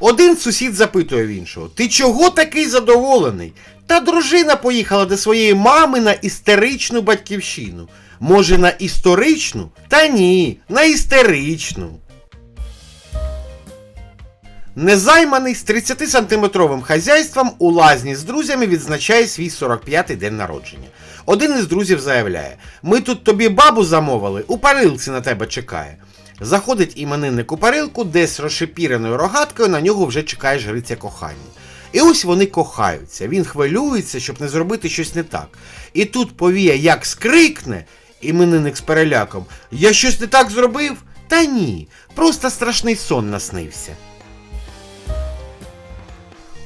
Один сусід запитує в іншого: Ти чого такий задоволений? Та дружина поїхала до своєї мами на істеричну батьківщину. Може, на історичну? Та ні, на істеричну. Незайманий з 30-сантиметровим хазяйством у лазні з друзями відзначає свій 45-й день народження. Один із друзів заявляє: Ми тут тобі бабу замовили, у парилці на тебе чекає. Заходить іменинник у парилку, де з розшипіреною рогаткою на нього вже чекає жриця кохання. І ось вони кохаються. Він хвилюється, щоб не зробити щось не так. І тут повія як скрикне, іменинник з переляком: Я щось не так зробив? Та ні, просто страшний сон наснився.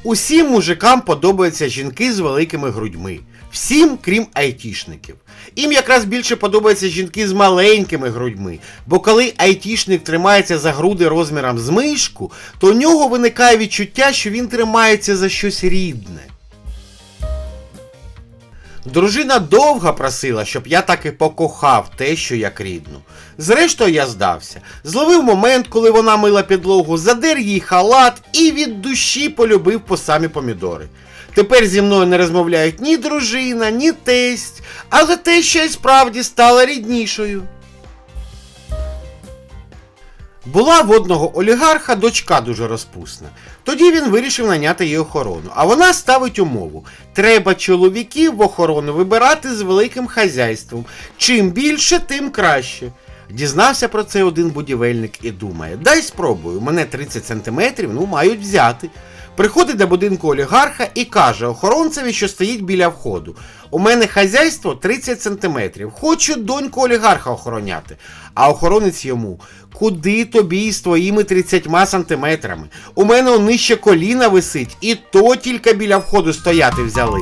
Усім мужикам подобаються жінки з великими грудьми. Всім, крім айтішників. Їм якраз більше подобаються жінки з маленькими грудьми, бо коли айтішник тримається за груди розміром з мишку, то у нього виникає відчуття, що він тримається за щось рідне. Дружина довго просила, щоб я таки покохав те, що як рідну. Зрештою, я здався. Зловив момент, коли вона мила підлогу, задер їй халат і від душі полюбив по самі помідори. Тепер зі мною не розмовляють ні дружина, ні тесть, але те, що й справді стала ріднішою. Була в одного олігарха дочка дуже розпусна. Тоді він вирішив наняти її охорону. А вона ставить умову: треба чоловіків в охорону вибирати з великим хазяйством. Чим більше, тим краще. Дізнався про це один будівельник і думає: дай спробую, мене 30 сантиметрів, ну мають взяти. Приходить до будинку олігарха і каже охоронцеві, що стоїть біля входу. У мене хазяйство 30 сантиметрів. Хочу доньку олігарха охороняти. А охоронець йому: Куди тобі з твоїми 30 сантиметрами? У мене он нижче коліна висить, і то тільки біля входу стояти взяли.